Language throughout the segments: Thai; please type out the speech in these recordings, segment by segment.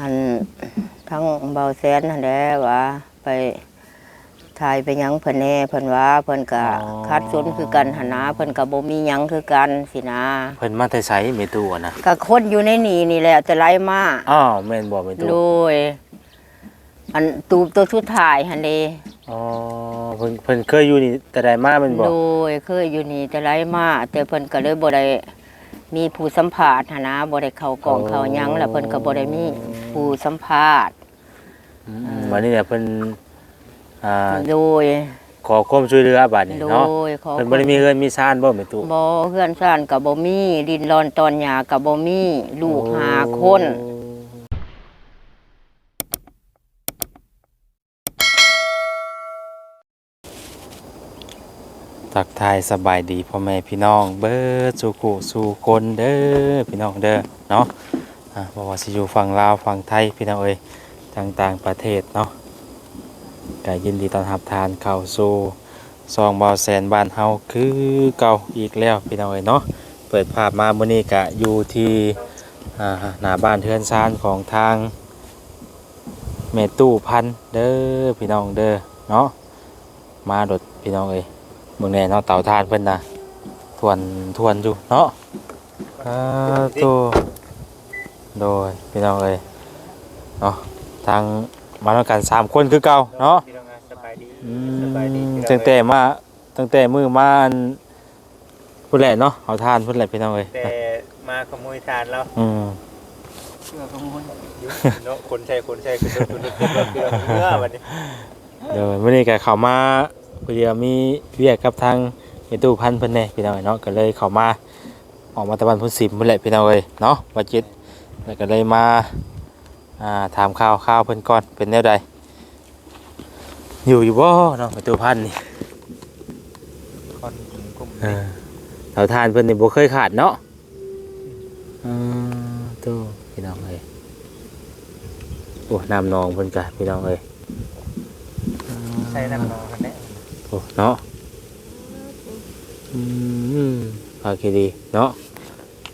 อันทั้งเบาแสนนั่นแหละว่าไปถ่ายไปหยังเพิ่นแหน่เพิ่นว่าเพิ่นก็อ๋อ คัดสนคือกันหนนาเพิ่นก็บ่มีหยังคือกันสินะเพิ่นมาแต่ไสเมตู้อะนะก็คนอยู่ในนี่นี่แหละแต่ไล่มาอ้าวแม่นบ่เมตู้โดยอันตูบตัวสุดท้ายหั่นเด้อ๋อเพิ่นเพิ่นเคยอยู่นี่แต่ใดมาแม่นบ่โดยเคยอยู่นี่แต่ไล่มาแต่เพิ่นก็เลยบ่ได้มีผู้สัมภาษณ์หันนะบ่ได้เข้ากองเข้าหยังแล้วเพิ่นก็บ่ได้มี ผู้สัมภาษณ์อืมวันนี้เนี่ยเพิ่นอ่าโดยขอความช่วยเหลือบัดนี้โดเนาะยขอเพิ่นบ่ได้มีเงินมีซ่านบ่แม่ตู้บ่เพื่อนซ่านกับบ่มีดินรอนตอนหยากับบ่มีลูกหาคนทักทายสบายดีพ่อแม่พี่น้อง เบิดสู่กูสู่คนเด้อพี่น้องเด้อเนาะ อ่าบ่ว่าสิอยู่ฝั่งลาวฝั่งไทยพี่น้องเอ้ยต่างต่างประเทศเนาะก็ยินดีต้อนรับทานเข้าสู่ซองเบาแสนบ้านเฮาคือเก่าอีกแล้วพี่น้องเอ้ยเนาะเปิดภาพมามื้อนี้ก็อยู่ที่อ่าหน้าบ้านเทือนซานของทางแม่ตู้พันเด้อพี่น้องเด้อเนาะมาดดพี่น้องเอ้ยเมืองแน่เนาะเต่าทานเพิ่นนะทวนทวนอยู่เนาะอ่าตัว โดยพี่น้องเอ้ยเนาะทางมาแล้วกันสามคนคือเก่าเนาะพี่น้องสบายดีอืสบายดีมพี่น้องตั้งแต่มาตั้งแต่มือมาอันพุ่นแหละเนาะเอาทานพุ่นแหละพี่น้องเอ้ยแต่มาขโมยทานแล้วอืมเชื่อขโมยเนาะคนใช่คนใช่คือคนคนคนเกลือเนื้อวันนี้เดี๋ยวมื้อนี้ก็เข้ามาพอดีว่ามีเวียกกับทางเมตู้พันธุ์เพิ่นแน่พี่น้องเอ้ยเนาะก็เลยเข้ามาออกมาตะวันพุ่นสิมพุ่นแหละพี่น้องเอ้ยเนาะว่าจิต แล้วก็เลยมาอ่าถามข่าวข่าวเพิ่นก่อนเป็นแนวใดอยู่อยู่บ่เนาะประตูพันธุ์นี่คนกลุ่มเออเสาทานเพิ่นนี่บ่เคยขาดเนาะอืมตู้พี่น้องเอ้ยโอ้น้ำนองเพิ่นกะพี่น้องเอ้ยใช่น้ำนองกันแน่โอ้เนาะอืมโอเคดีเนาะ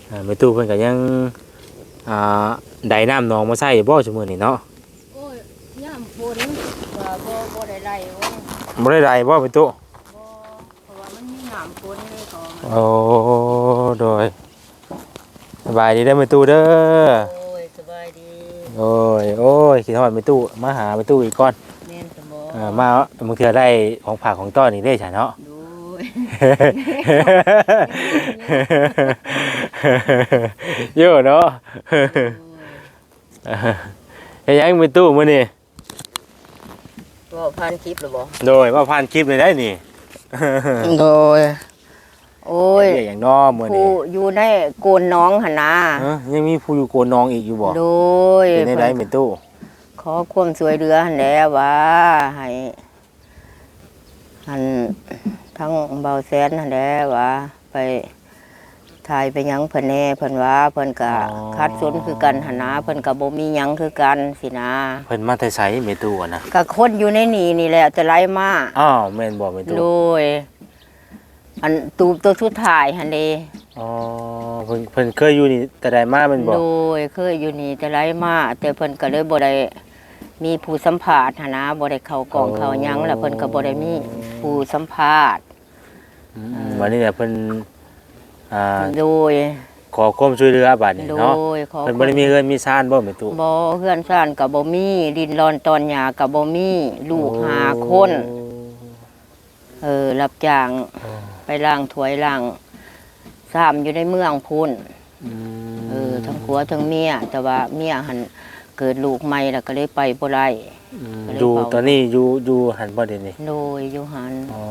อ่าไปตู้เพิ่นก็ยัง อ่าได้น้ำนองมาใส่บ่ชั่วโมงนี้เนาะโอ้ยย่ามฝนว่าบ่บ่ได้ไล่ว่าบ่ได้ได้บ่ไปตู้บ่เพราะว่ามันมีน้ำฝนในของมันโอ้โดยสบายดีได้อไปตู้เด้อโอ้ยสบายดีโอ้ยโอ้ยคิดฮอดไปตู้มาหาไปตู้อีกก่อนแม่นสมบ่เออมาบางเทื่อได้ของฝากของต้อนนี่ได้ฉันเนาะ โดย เยอะเนาะเฮ้ยยังไปตู้มื้อนี่บ่พันคลิปหรือบ่โดยมาผ่านคลิปเลยได้นี่โดยโอ้ยเรีกอย่างน้อมื้อผู้นี้อยู่ในโกนน้องหั่นนะเอ้อยังมีผู้อยู่โกนน้องอีกอยู่บ่โดยเป็นได้ได้ไปตู้ ขอความสวยเรือหั่นแหล้วว่าให้หันทั้งเบาแสนหั่นแหล้วว่าไป ถ่ายไปหยังเพิ่นแหน่เพิ่นว่าเพิ่นก็คัดสนคือกันหั่นนะเพิ่นก็บ่มีหยังคือกันสินะเพิ่นมาแต่ไสไปตู้อะนะก็คนอยู่ในนี่นี่แหละแต่ไล่มาอ้าวแม่นบ่ไปตู้โดยอันตูบตัวสุดท้ายหั่นเด้อ๋อเพิ่นเพิ่นเคยอยู่นี่แต่ใดมาแม่นบ่โดยเคยอยู่นี่แต่ไล่มาแต่เพิ่นก็เลยบ่ได้มีผู้สัมภาษณ์หั้นนะบ่ได้เข้ากองเข้าหยังแล้วเพิ่นก็บ่ได้มีผู้สัมภาษณ์ อืมวันนี้เนี่ยเพิ่น อ่าโดยขอความช่วยเหลือบัดนี้โดเนาะยขอเพิ่นบ่ได้มีเงินมีซ่านบ่แม่ตู้บ่เฮือนซ่านก็บ่มีดินรอนตอนหยาก็บ่มีลูกหาคนเออรับจ้างโอ้ไปล้างถ้วยล้างซ้ำอยู่ในเมืองพุ่น อืมเออทั้งผัวทั้งเมียแต่ว่าเมียหันเกิดลูกใหม่แล้วก็เลยไปบ่ได้อืมก็เลยอยู่เฝ้าตอนนี้อยู่อยู่หันบ่เดี๋ยวนี้โดยอยู่หันอ๋อ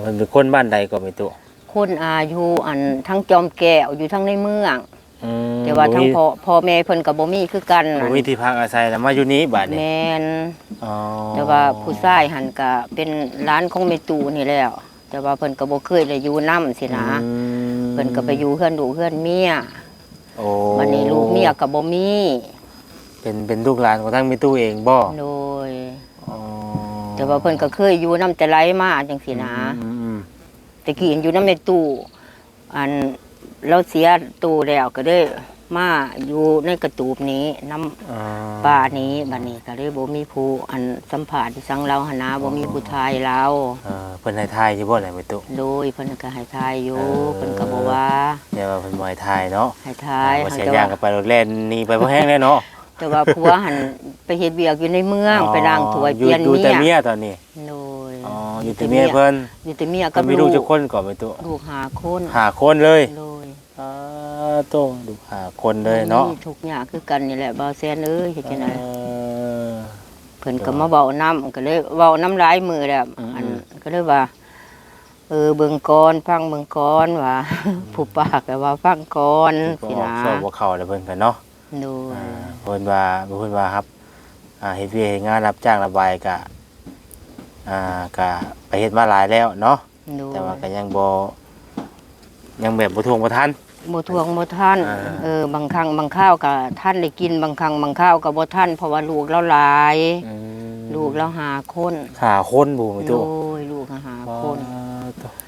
เพิ่นเป็นคนบ้านใดก็แม่ตู้ คนอายุอันทั้งจอมแก้วอยู่ทั้งในเมือง อืมแต่ว่าทั้งบ่มีพ่อพ่อแม่เพิ่นก็บ่มีคือกันบ่นั่นมีที่พักอาศัยแล้วมาอยู่นี้บัดนี้แม่นอ๋อแต่ว่าผู้ชายหันก็เป็นร้านของแม่ตู่นี่แล้ว แต่ว่าเพิ่นก็บ่เคยได้อยู่นํสินะอืมเพิ่นก็ไปอยู่เฮือนลูกเฮือนเมียโอ้วันนี้ลูกเมียก็บ่มีเป็นเป็นลูกหลานของทางแม่ตู้เองบ่โดย อ๋อแต่ว่าเพิ่นก็เคยอยู่นํแต่ไรมาจังซี่นะ อืมอืม ตะกี้อยู่น้ำในตู้อันเราเสียตู้แล้วก็ได้มาอยู่ในกระตูบนี้น้ำอ่าป่านี้บัดนี้ก็เลยบ่มีผู้อันสัมผัสสังเราหนนาบ่มีผู้ทายเรา เออเพิ่นให้ทายอยู่บ่ไหนไปตุ โดยเพิ่นก็ให้ทายอยู่เออ เพิ่นก็บอกว่าเดี๋ยวว่าเพิ่นบ่ให้ทายเนาะให้ทายว่าหั้นเสียแต่ยางว่ากับไปรถแล่นหนี่ไปบ่แห้งแน่เนาะแต่ว่าผัวหันไปเฮ็ดเวียกอยู่ในเมือง ไปล้างถ้วยอยู่เปลี่ยนอยู่แต่เมีเมียยตอนนี้ โดย อ๋ออยู่แต่เมียเพิ่นอยู่แต่เมียก็กับมีลูลูกกจักคนก่อนไปตุลูกหาคนหาคนเลยโดยอ่าโตลูกหาคนเลยเนาะมีทุกอย่างคือกันนี่แหละบ่าวแซนเอ้ยเฮ็ดจังได๋เออเพิ่นก็มาเว้านํก็เลยเว้าน้ำหลายมือแล้วอืมอันก็เลยว่าเออเบิ่งก่อนฟังเบิ่งก่อนว่าผู้ปากก็ว่าฟังก่อนก็สิออกนะสอบบ่เข้าแล้วเพิ่นกันเนาะโดยอ่าเพิ่นว่าเพิ่นว่าครับอ่าเฮ็ดเวียกเฮ็ดงานรับจ้างระบายกะ อ่ากะไปเฮ็ดมาหลายแล้วเนาะโดยแต่ว่าก็ยังบ่ยังแบบบ่ทวงบ่ทัน บ่ทวงบ่ทันอ่า เออบางครั้งบางข้าวก็ท่านได้กินบางครั้งบางข้าวก็บ่ทันเพราะว่าลูกเราหลาย อืมลูกเราหาคนหาคนบ่มีโดตู้ยลูกหาคน อ่า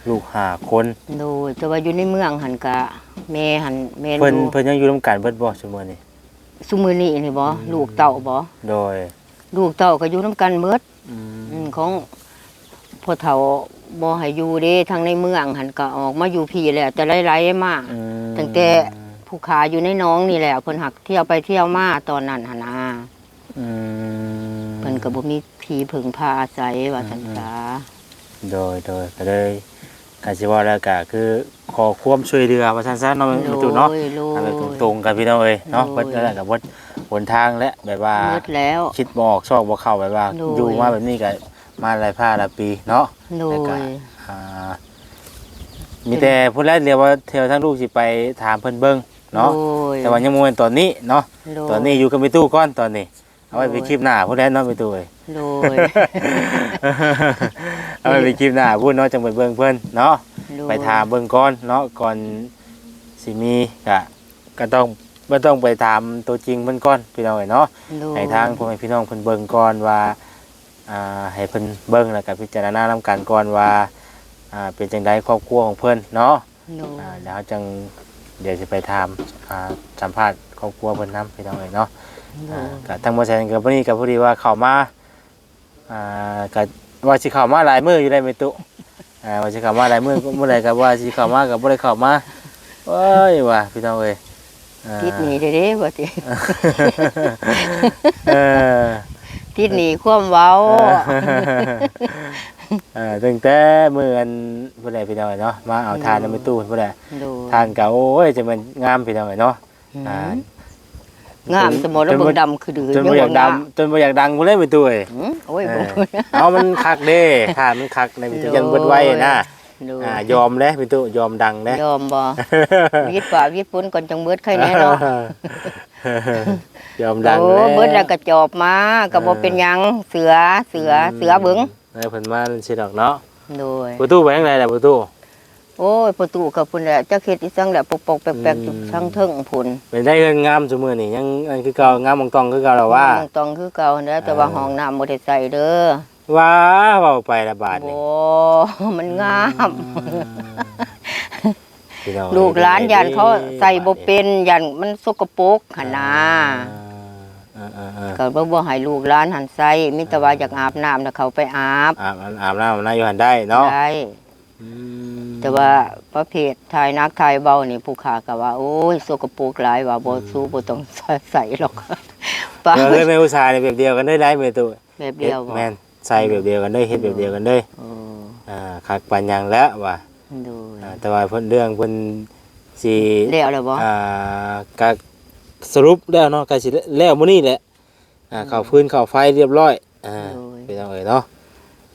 ลูกหาคนโดยแต่ว่าอยู่ในเมืองหันกะแม่หันแม่เพิ่นดูเพิ่นยังอยู่นํกันเบิดบ่ซุมื้อนี้ ซุมื้อนี้นี่บ่ลูกเต่าบ่โดย ลูกเต่าก็อยู่นํกันหมด อือืมมของพ่อเฒ่าบ่ให้อยู่เด้ทางในเมืองหันก็ออกมาอยู่พี่แหละแต่หลายๆมาอืมตั้งแต่ ผู้ขาอยู่ในหน้องนี่แหละเพิ่นหักเที่ยวไปเที่ยวมาตอนนั้นหั่นนะอืมเพิ่นก็บ่มีที่พึ่งพาอาศัยว่าซั่นซะโดยโดยก็เลยกสิว่าแล้วก็คือขอความช่วยเหลือว่าซั่นซะเนาะมีตู้เนาะโดยโดยเอาไปตรงๆกันพี่น้องเอ้ยเนาะโดเบิยดนั่นแหละกับเบิดห นทางและแบบว่าหมดแล้ว คิดบ่ออกชอบบ่เข้าแบบว่าโดย อยู่มาแบบนี้ก็มาหลายผ้าหลายปีเนาะ โดแล้วก็ ยอ่ามีแต่พูดแล้วเดี๋ยวว่าเที่ยวทั้งลูกสิไปถามเพิ่นเบิ่งเนาะ โดยแต่ว่ายังบ่แม่นตอนนี้เนาะ โดย ตอนนี้อยู่กับมีตู้ก่อนตอนนี้ เอาไว้ไปโดยคลิปหน้าพูดแล้วเนาะมีตู้เอ้ย โดย เอาไว้ไปคลิปหน้าพูดเนาะจังไปเบิ่งเพิ่นเนาะ โดย ไปถามเบิ่งก่อนเนาะก่อนสิมีก็ก็ต้อง บ่ต้องไปถามตัวจริงเพิ่นก่อนพี่น้องเอ้ยเนาะโดยให้ทางพ่อแม่พี่น้องเพิ่นเบิ่งก่อนว่าอ่าให้เพิ่นเบิ่งแล้วก็พิจารณานำกันก่อนว่าอ่าเป็นจังไดครอบครัวของเพิ่นเนาะโดยอ่าแล้วจังเดี๋ยวสิไปถามอ่าสัมภาษณ์ครอบครัวเพิ่นนํพี่น้องเอ้ยเนาะโดอ่ายก็ทางบ่แซนก็บ่นี้ก็พอดีว่าเข้ามาอ่าก็ว่าสิเข้ามาหลายมื้ออยู่ได้แม่ตุอ่าว่าสิเข้ามาหลายมื้อเมื่อใดก็ว่าสิเข้ามาก็บ่ได้เข้ามาโอ้ยว่าพี่น้องเอ้ยอ่า ติดหนีเด้เด้บ่ติเออติดหนีความเว้าเออตั้งแต่มื้ออันผู้ใดพี่น้องเนาะมาเอาทานในไปตู้ผู้ใดโดยทานก็โอ้ยจะมันงามพี่น้องเนาะอืมอ่างามสมมุติว่าเบิ่งดำคือดื้อจนบ่อยากดำจนบ่อยากดังผู้เล่นไปตู้เอ้ยอืมโอ้ยเอบ่อเอามันคักเด้ทานมันคักในพี่ตู้ยันเบิดไว้นะโดยอ่ายอมเด้พี่ตู้ยอมดังเด้ยอมบ่วิดป่าวิดปุ้นก่อนจังเบิดใครแน่เนาะยอมดังโอ้เลยเบิดแล้วก็จอบมาก็บ่เป็นหยังเสือเสือเสือเบิ่งเออเพิ่นมาสิดอกเนาะโดยประตูไปทางไหนล่ะประตูโอ้ยประตูกับพุ่นแหละจักเฮ็ดอีสังแหละปกๆแปลกๆอยู่ทั้งเทิงพุ่นเป็นได้เงินงามซุมื้อนี่ยังอันคือเก่างามมองตองคือเก่าแล้วว่าตองคือเก่าแล้วแต่ว่าห้องน้ำบ่ได้ใส่เด้อ ว้าเว้าไปละบาทนี่บ่มันงาม พี่น้องลูกหลานยันเขาใส่บ่เป็นยันมันสกปรกหั่นนะอ่าอ่าอ่าก็บ่บ่ให้ลูกหลานหันใส่มีแต่ว่าอยากอาบน้ำแล้วเขาไปอาบอาบอาบน้ำอาบน้ำอยู่หันได้เนาะได้อืมแต่ว่าประเภททายนักทายเบานี่ผู้ขาก็ว่า โอ้ยสกปรกหลายว่าบ่สู้บ่ต้องใส่หรอกป้าเออเฮ้ยแม่อุตสาห์นี่แบบเดียวกันได้ได้แม่ตู้แบบเดียวบ่ แม่น ใส่แบบเดียวกันได้เฮ็ดแบบเดียวกันได้โอ้อ่าคักปันยังแล้วว่ะดูอ่าแต่ว่าเพิ่นเรื่องเพิ่นสิแล้วแล้วบ่อ่าก็สรุปแล้วเนาะก็สิแล้วมื้อนี้แหละอ่าเข้าพื้นเข้าไฟเรียบร้อยอ่าพี่น้องเอ้ยเนาะ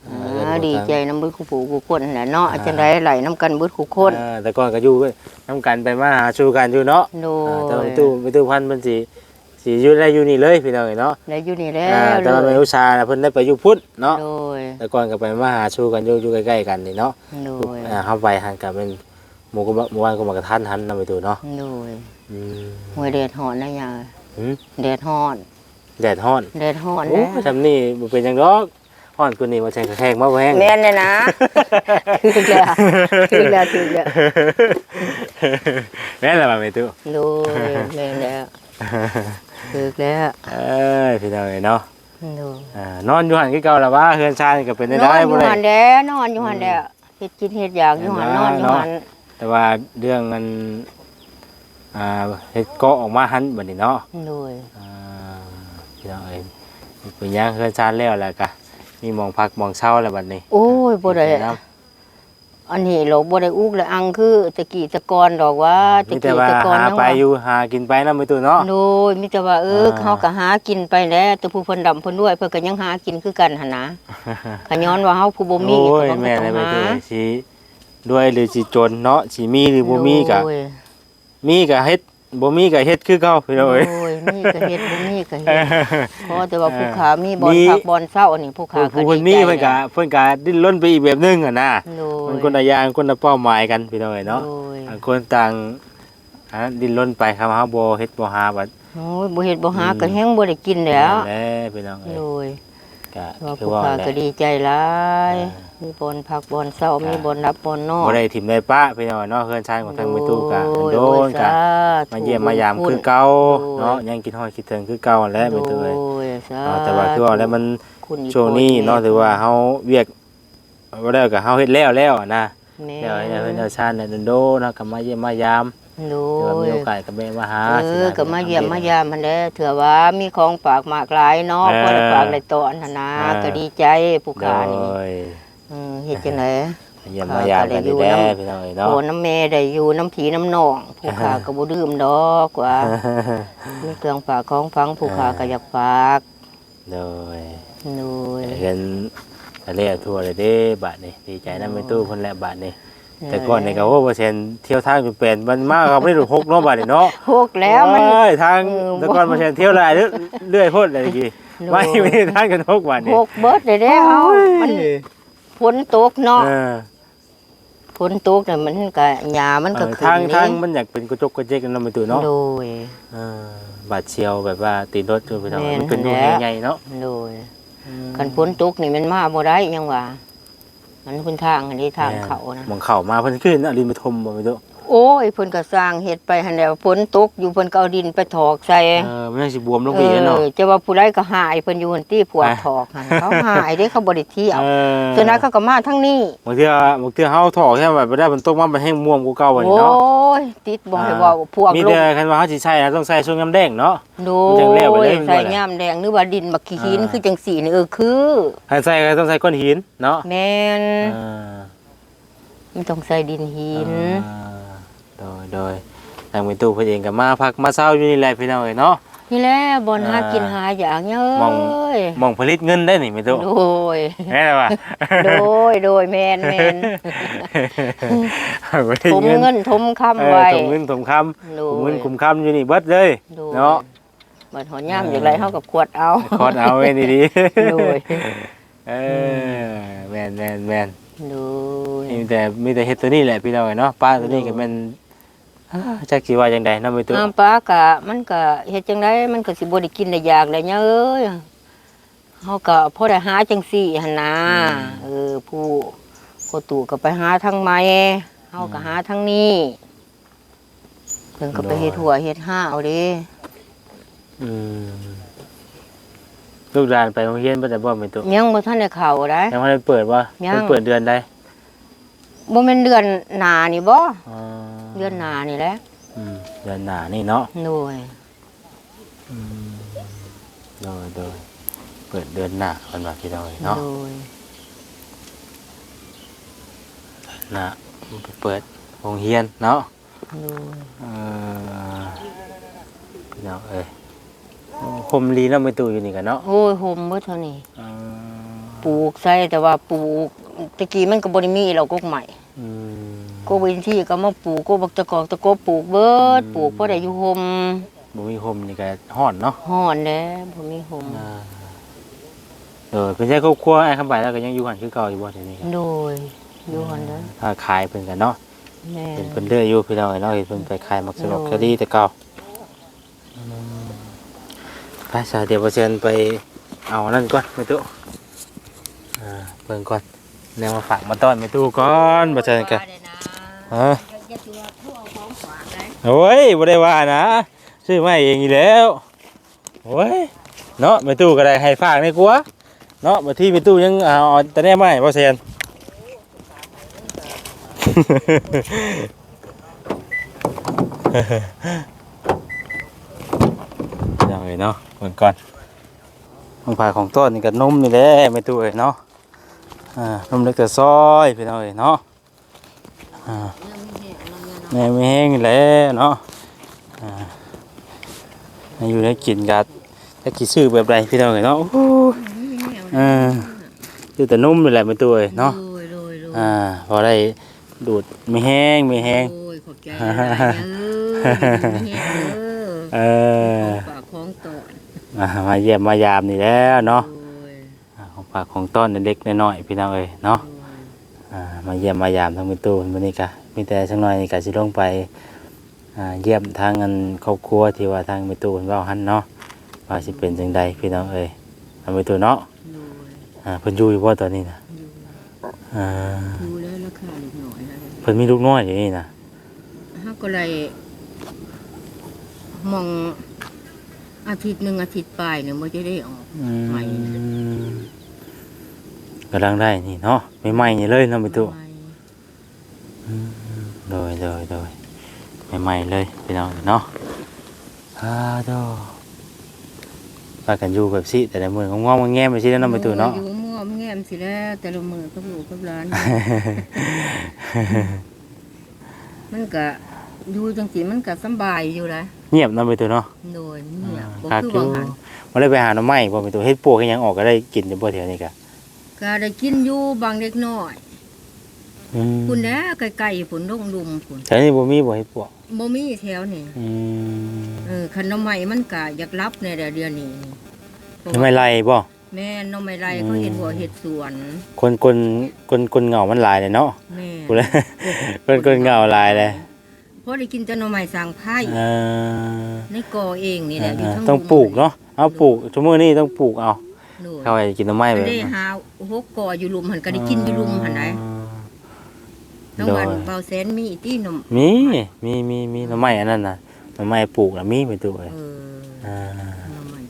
อ่าดีใจน้ำบึดคู่ผู้คู่คนแหละเนาะจังไดไหลน้ำกันบึดคู่คนอ่าแต่ก่อนก็อยู่นํกันไปมาหาสู่กันอยู่เนาะ โดอ่ายแต่ว่าไปตู้ไปตู้พันธุ์เพิ่นสิ สิอยู่ได้อยู่นี่เลยพี่น้องเอ้ยเนาะแล้วอยู่นี่แล้อ่าวแต่ว่าแม่อุตสาห์น่ะเพิ่นได้ไปอยู่พุทธเนาะโดยแต่ก่อนก็ไปมาหาสู่กันอยู่อยู่ใกล้ๆกันนี่เนาะโดยอ่าเฮาไปหันก็เป็นหมู่ก็บ่หมู่บ้านก็มากระทันหันนำไปตู้เนาะโดยอืมหวยแดดฮ้อนนะยายหืมแดดฮ้อนแดดฮ้อนแดดฮ้อนโอ้นะทำนี่บ่เป็นหยังดอกฮ้อนกว่านี้ว่าแซงกระแทกมาบ่แห้ง แม่นเลยนะถึกแล้วถึกแล้วถึกแล้วแม่นแล้วบ่แม่ตู้โดยแม่นแล้ว ถึกแล้วเอ้ยพี่น้องเอ้ยเนาะโดยอ่านอนอยู่หั่นคือเก่าแล้วว่าเฮือนชานี่ก็เป็นได้นได้อนอบ่ยู่ได้ หันแด้นอนอยู่หันแด้เฮ็ดกินเฮ็ดอยากอยู่หันนอนอยู่หันแต่ว่าเรื่องมันอ่าเฮ็ดเกาะออกมาหันบัดนี้เนาะโดยอ่าพี่น้องเอ้ยเป็นหยังเฮือนชาแล้วแหละก็มีหมองพักหมองเช่าแล้วบัดนี้โอ้ยบ่ได้เนาะ อันนี้เราบ่ได้อุกและอังคือตะกี้ตะกอนดอกว่าตะมีแต่กี้ว่าตะกอนหายังไปว่าอยู่หากินไปนำไปตู้เนาะ โดยมีแต่ว่าเอออ่าเขาก็หากินไปแล้วแต่ผู้เพิ่นดำเพิ่นด้วยเพิ่นก็ยังหากินคือกันหั่นนะขย้อนว่าเฮาผู้บ่มีโอ้ก็ยบ่แม่ต้ได้องไปหาตู้สิด้วยหรือสิจนเนาะสิมีหรือบ่มีก็โดยมีก็เฮ็ด บ่มีก็เฮ็ดคือเก่าพี่น้องเอ้ย โอ้ยมีก็เฮ็ดบ่มีก็เฮ็ดเพราะแต่ว่าผู้ขามีบอลมี พักบอลเศร้าอันนี้ผู้ขาผู้ก็ผู้เพิ่นดีมีใจเพิ่นก็เพิ่นก็ดิ้นรนไปอีกแบบหนึงอะนะโดยมันคนละอย่างคนละเป้าหมายกันพี่น้องเอ้ยเนาะโดยต่างคนต่างอันนั้นดิ้นรนไปครับเฮาบ่เฮ็ดบ่หาบัดโอ้ยบ่เฮ็ดบ่หาอืมก็แฮงบ่ได้กินแล้วแหละพี่น้องเอ้ยโดย ก็ว่าคือผู้ว่าขาแหละก็ดีใจหลาย อ่ามีบอลพักบอลเศร้ามีบอลรับบอลนอนบ่ได้ถิ่มได้ปะพี่น้องเนาะเฮือนชายของทางมิตู้ก็โดยโดนก็โอ้ยมาเยี่ยมมายามคือเก่าเนาะยังกินฮอดคิดถึงคือเก่าแหล้วมิตู้เอ้ยโดยสาเนาะแต่ว่าคือว่าแล้วมันคุณอีกช่วงนี้เนาะถือว่าเฮาเวียกบ่ได้ก็เฮาเฮ็ดแล้วแล้วอะนะแม่เดี๋ยวเดี๋ยวเพิ่นเดี๋ยวชาญเนี่ยโดนๆเนาะก็มาเยี่ยมมายาม โดเดี๋ยวมีโอกาสก็แม่มาหาเอสิอนะก็มาเยี่ยมมายามมันแหล้วเถื่อว่ามีของฝากมากหลายเนาะเออพอได้ฝากได้ตอนหั่นนะเออก็ดีใจผู้โดขานี่ยอืมเฮ็ดจังได มาเยี่ยมมายามกันดีแด้พี่น้องเอ้ยเนาะโอ้น้ำแม่ได้อยู่น้ำผีน้ำหนองผู้ขาก็บ่ดื่มดอกว่ามีเครื่องฝากของฟังผู้ขาก็อยากฝากโดยโดยเห็นทะเลทั่วเลยเด้บาทนี่ดีใจนำไปตู้คนแหละบาทนี่ แต่ก่อนนี่ก็โอ้เปอร์เซ็นต์เที่ยวทางจนเป็นมันมากครับไม่ถูกหกเนาะบาทนี่เนาะพวกแล้วมันโอ้ยทางเออแต่ก่อนเปอร์เซ็นต์เที่ยวหลายเรื่อยเรื่อยโพดเลยกี่โดยไม่ไม่ได้ทางกันหกบาทนี่พวกเบิดได้แล้วเอามันฝนตกเนาะเออฝนตกน่ะมันก็หญ้ามันก็เออขึ้นทางนี่ทางมันอยากเป็นกระจกกระเจกกันเนาะไปตู้เนาะโดยเออบาดเชียวแบบว่าตีรถจนไปเนาะแม่นมันเป็นดูแหละใหญ่ๆเนาะโดยคันฝนตกนี่มันมาบ่ได้ยังว่า มันเป็นทางอันนี้ทางเขานะมองเข่ามาเพิ่นขึ้นอรินปฐมบ่ไปตู้ โอ้ยเพิ่นก็สร้างเฮ็ดไปหั่นแหล้วฝนตกอยู่เพิ่นก็เอาดินไปถอกใส่ เออมันยังสิบวมลงไปอีกเนาะ เออจะว่าผู้ใดก็หายเพิ่นอยู่หั่นตี้ปวดถอกหั่นเขาหายเด้เขาบ่ได้เที่ยวเออฉะนั้นเขาก็มาทั้งนี้บางทีอะบางทีเฮาถอกแค่แบบบ่ได้มันตกมามันแห้งม่วงกว่าเก่าบัดนี้โอ้เนาะยติดบ่ให้เว้าพวกมีลูกแต่คันว่าเฮาสิใช้นะต้องใส่ช่วงน้ำแดงเนาะ โดมันจังแล้วไปเลยยมันบ่ใส่ได้ย่ามแดงหรือว่าดินบักขี้หินอ่า คือจังสีนี่เออคือ คันใส่ก็ต้องใส่ก้อนหินเนาะแม่นอ่ามันต้องใส่ดินหินอ่า โดยโดยทางมีตู้เพิ่นเองก็มาพักมาเช้าอยู่นี่แหละพี่น้องเอ้ยเนาะ นี่แหละบอนหาอ่ากินหาอย่างเยอะมองมองผลิตเงินได้นี่มีตู้โดย แม่นบ่ โดยโดยแมนแมนผลิตทมเงินเงินทมคำเออไว้ถมเงินถมคำโดถมยเงินคุมคำอยู่นี่เบิดเลย โดยเนาะบัดหอย่ามอย่างไรเท่ากับขวดเอาคอดเอาไว้ดีโดยๆเออแม่นแม่นแม่นโดย มีแต่มีแต่เฮ็ดตัวนี้แหละพี่น้องเอ้ยเนาะป้าตัวนี้ก็แมันอ้า จักสิว่าจังไดเนาะมีตัวน้ำปลากะมันก็เฮ็ดจังไดมันก็สิบ่ได้กินได้อยากได้เยอะเอ้ยเฮาก็พอได้หาจังซี่หั่นนะเออผู้ผู้ตู่ก็ไปหาทางไม้เฮาก็หาทางนี้เพิ่นก็ไปเฮ็ดหัวเฮ็ดห้าเอาเด้อืมลูกหลานไปโรงเรียนบ่ได้บ่มีตัวยังบ่ทันได้เข้าได้ยังบ่ได้เปิดบ่ยังเพิ่นเปิดเดือนใดบ่แม่นเดือนหน้านี่บ่อ๋อ เดือนหน้านี่แหละอืมเดือนหน้านี่เนาะโดยอืมโดยโดยเปิดเดือนหน้าเพิ่นว่าพี่น้องเอ้ยเนาะโดยหน้าเปิดโรงเรียนเนาะโดยเออพี่น้องเอ้ยห่มลีเนาะมีตู้อยู่นี่กันเนาะโอ้ยโฮมเบิดเท่านี้เออปลูกใส่แต่ว่าปลูกตะกี้มันก็บ่ได้มีเรากกใหม่ อืม ก็วินที่ก็มาปลูกก็บักตะกอกตะโกปลูกเบิดอืมปลูกบ่ได้อยู่โฮมบ่มีห่มนี่ก็ฮ้อนเนาะฮ้อนแล้บ่มีโฮมอ่าเออเป็นใช่ครอบครัวไอ้คำไปแล้วก็ยังอยู่หันคือเก่าอยู่บ่ทีนี้ครับโดยอยู่หั่นเด้อถ้าขายเพิ่นกันเนาะแม่เป็นเพิ่นเรื่อยอยู่พี่น้องเนาะเห็นเพิ่นไปขายมักสนุกก็ดีแต่เก่าอืมไปสาเดี๋ยวเปอร์เซ็นต์ไปเอานั่นก่อนไปตุอเบิ่งก่อนแนวมาฝากมาต้อนแม่ตู้ก่อนบ่ใช่กัน ฮะอย่าตัวทั่วของฝากได้โอ้ยบ่ได้ว่านะซื้อมาเองอีแล้วโอ้ยเนาะแม่ตู้ก็ได้ให้ฝากในกลัวเนาะบ่ที่แม่ตู้ยังเอาแต่แน่ไม่บ่แซนยังไงเนาะเบิ่งก่อนของฝากของต้นนี่ก็นมนี่แหละแม่ตู้เอ้ยเนาะอ่านมเล็กแต่ซอยพี่น้องเอ้ยเนาะอ่า แม่ไม่แห้งอยู่แล้วเนาะอ่าให้อยู่ได้กินกัดถ้ากินซื้อแบบใดพี่น้องเอ้ยเนาะโอ้โหอ่าอยู่แต่นุ่มนี่แหละเป็นตัวเอ้ยเนาะโดยโดยโดยอ่าพอได้ดูดไม่แห้งไม่แห้งโอ้ยขอบใจหลายเด้อมีแห้งเด้อเออของฝากของตอนอ่ามาเยี่ยมมายามนี่แล้วเนาะโดยอ่าของฝากของต้อนเด็กๆน้อยๆพี่น้องเอ้ยเนาะโดยอ่า มาเยี่ยมมายามทั้งเป็นตู้วันนี้กะมีแต่สักหน่อยนี่กะสิลงไปอ่าเยี่ยมทางเงินครอบครัวที่ว่าทางเป็นตู้เพิ่นเว้าหันเนาะว่าสิเป็นจังใดพี่น้องเอ้ยทางเป็นตู้เนาะโดยอ่าเพิ่นอยู่อยู่บ่ตอนนี้นะอยู่อ่าดูแล้วราคาเล็กน้อยนะเพิ่นมีลูกน้อยอยู่นี่นะฮะก็เลยมองอาทิตย์หนึ่งอาทิตย์ปลายเนี่ยมันจะได้ออกอืใหม่ม กำลังได้นี่เนาะใหม่ๆนี่เลยเนาะเป็นตู้ใหม่อืมโดยโดยโดยใหม่ๆเลยพี่น้องเนาะอ่าดอพากันอยู่แบบสิแต่ละมื้องอมๆแง้มๆไปสิแล้วเนาะเป็นตู้เนาะอยู่มั่วแง้มสิแล้วแต่ละมือกับลูกกับหลานมันก็อยู่จังสีมันก็สำบายอยู่นะเงียบเนาะเป็นตู้เนาะโดยเนี่ยบ่คักคืออยู่บางหันบ่ได้ไปหาหน่อไม้บ่เป็นตู้เฮ็ดปวกเฮ็ดหยังออกก็ได้กินอยู่บ่แถวนี้กะ ก็ได้กินอยู่บางเล็กน้อยอืมคุณนะไกลๆฝนลงลุมฝนแถวนี้บ่มีบ่เฮ็ดปวกบ่มีแถวนี่อืมเออคันหน้ำใหม่มันก็อยากรับในเดือนนี้หน่อไม้ไล่บ่ แม่นหน้ำใหม่ไรเขาเห็นหัวเห็ดสวน คนคนคนคนเหงามันหลายเลยเนาะแม่กูเลย คนคนเหงาหลายเลยเพราะได้กินแต่หน้ำใหม่สร้างไผ่เอ่อในกอเองนี่แหละอยู่ทั้งต้องปลูกเนาะเอาปลูกชั่วโมงนี้ต้องปลูกเอาโน่น เข้าไปกินหน่อไม้มัแบนบได้หาหกกออยู่ลุมหันก็ได้กินอยู่ลุมหันไหนทั้งโดวันยเบาแสนมีที่หนมมีมีมีมีหน่อไม้อันนั้นน่ะหน่อไม้ปลูกน่ะมีไปตัวเลยเอออ่าหน้ำใหม่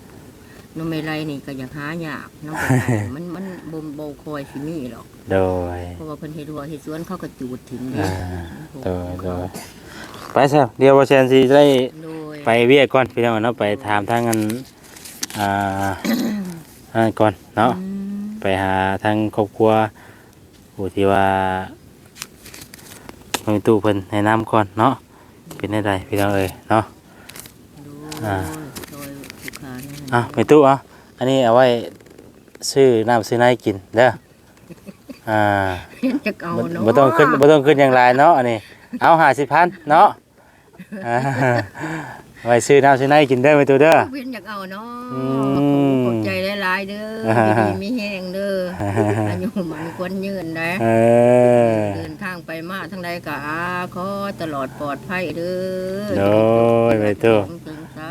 หน้ำใหม่ไรนี่ก็อยากหายากน้ำใหม่มันมันบ่บ่คอยสิมีหรอกโดยเพราะว่าเพิ่นเฮ็ดหัวเฮ็ดสวนเขาก็จูดถึงอ่าโดยโดยไปซะเดี๋ยวว่าแซนซีได้โดยไปเวียกก่อนพี่น้องเนาะไปถามทางกันอ่า อ่าก่อนเนาะอืมไปหาทางครอบครัวผู้ที่ว่ามีตู้เพิ่นแนะนำก่อนเนาะเป็นได้ใดพี่น้องเอ้ยเนาะอ่าโดยลูกค้านี่อะมีตู้อะอันนี้เอาไว้ซื้อน้ำซื้อน้ำกินเด้ออ่าจะเอาบ่เนาะบ่ต้องขึ้นบ่ต้องขึ้นอย่างไรเนาะอันนี้เอาห้าสิบพันเนาะอ่า ไว้ซื้อน้ำซื้อน้ำกินเด้อมีตู้เด้อเวียนอยากเอาเนาะอืมขอบใจหลายๆเด้ออ่าดีๆมีแห้งเด้ออายุมันควรยืนนะเออเดินทางไปมาทางใดก็อาขอตลอดปลอดภัยเด้อโดยไปตู้ถึงซา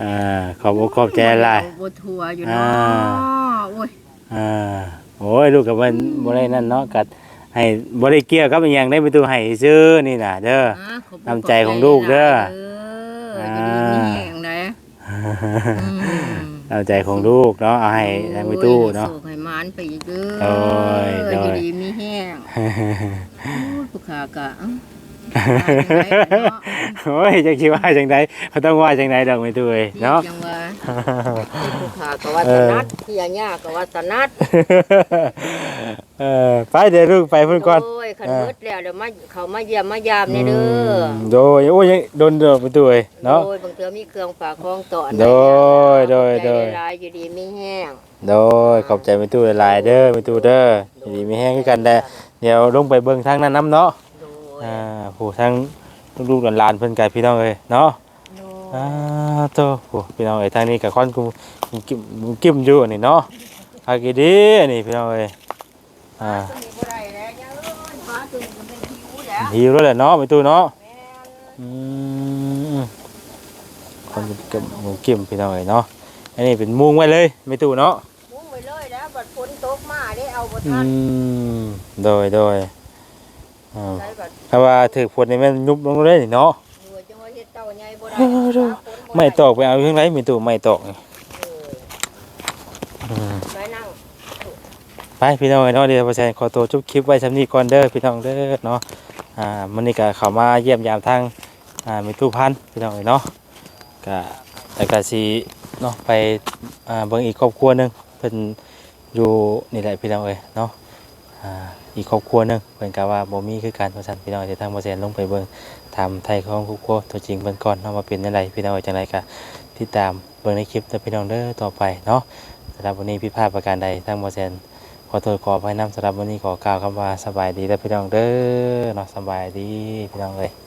อ่าขอบอกขอบใจหลายบ่ทัวอยู่เนาะอ่าโอ้ยอ่าโอ้ยลูกกับมันบ่ได้นั่นเนาะกัด ให้บ่ได้เกี่ยวกับอหย่างได้ไปตู้ให้ซื้อนี่น่ะเด้อ อ่าขอบคุณน้ำใจของลูกเด้อ เด้ออยู่ดีมีแห้งนะอืมน้ำใจของลูกเนาะเอาให้ให้ไปตู้เนาะ โอ้ยให้หมานไปอีกเด้อโอ้ยโดยอยู่ดีมีแห้งโอ้ยผู้ขากะ เอ้าว่าจังไดเนาะโอ้ยจังสิว่าจังไดเขาต้องว่าจังไดดอกไปตู้เอ้ยเนาะจังว่าผู้ขากะว่าสนัดที่ยากกะว่าสนัดเออไปเดี๋ยวลูกไปเพิ่นก่อนโอ้ยคันเบิดแล้วเดี๋ยวมาเขามาเยี่ยมมายามนี่เด้อมโดยโอ้ยยังโดนเด้อไปตู้เอ้ยเนาะโดยบางเทื่อมีเครื่องฝากของต่อโดยโดยโดยใจหลายๆอยู่ดีมีแห้งโดยขอบใจไปตู้หลายๆเด้อไปตู้เด้ออยู่ดีมีแห้งคือกันแด้เดี๋ยวลงไปเบิ่งทางนั้นน้ำเนาะโดย อ่าโหทั้งลูกๆหลานๆเพิ่นกับพี่น้องเอ้ยเนาะโดยอ่าโตโหพี่น้องเอ้ยทางนี้กับคอนกูกิ้มกิ้มอยู่อันนี่เนาะหากินดีอันนี่พี่น้องเอ้ยอ่าตัวนี้บ่ได้แล้วยังเอ้ยฟ้าตัวนี้มันเป็นหิวแล้วหิวแล้วแหละเนาะไปตู้เนาะอืมคนกับกิ้มพี่น้องเอ้ยเนาะ อันนี้เป็นมุงไว้เลยไม่ตู้เนาะ มุ้งไว้เลดฝนตกมาได้เอาบ่อืทันม โดยโดย อ่าได้บัดถ้าว่าถือฝนนี่มันยุบลงเลยนี่เนาะเออจังว่าเฮ็ดเต้าใหญ่บ่ได้เออเด้อไม่ตอกไปเอาเรื่องไรมีตู้ไม่ตอกนี่เอออืมไปนั่งไปพี่น้องเนาะเดี๋ยวประชาชนขอตัวจุบคลิปไว้ชำนี้ก่อนเด้อพี่น้องเด้อเนาะอ่ามันนี่ก็เข้ามาเยี่ยมยามทางอ่ามีตู้พันพี่น้องเนาะก็แล้วก็สิเนาะไปอ่าเบิ่งอีกครอบครัวหนึงเพิ่นอยู่นี่แหละพี่น้องเอ้ยเนาะอ่า อีกครอบครัวหนึงเพิ่นก็ว่าบ่มีคือการว่าซั่นพี่น้องเดี๋ยวทางบ่แซนลงไปเบิ่งถามไทยของครอบครัวตัวจริงเพิ่นก่อนเนาะว่าเป็นจังไดพี่น้องจังไดก็ติดตามเบิ่งในคลิปเด้อพี่น้องเด้อต่อไปเนาะสำหรับวันนี้พิดพลาดประการใดทางบ่แซนขอโทษขออภัยน้ำสำหรับวันนี้ขอกล่าวคำว่าสบายดีและพี่น้องเด้อเนาะสบายดีพี่น้องเลย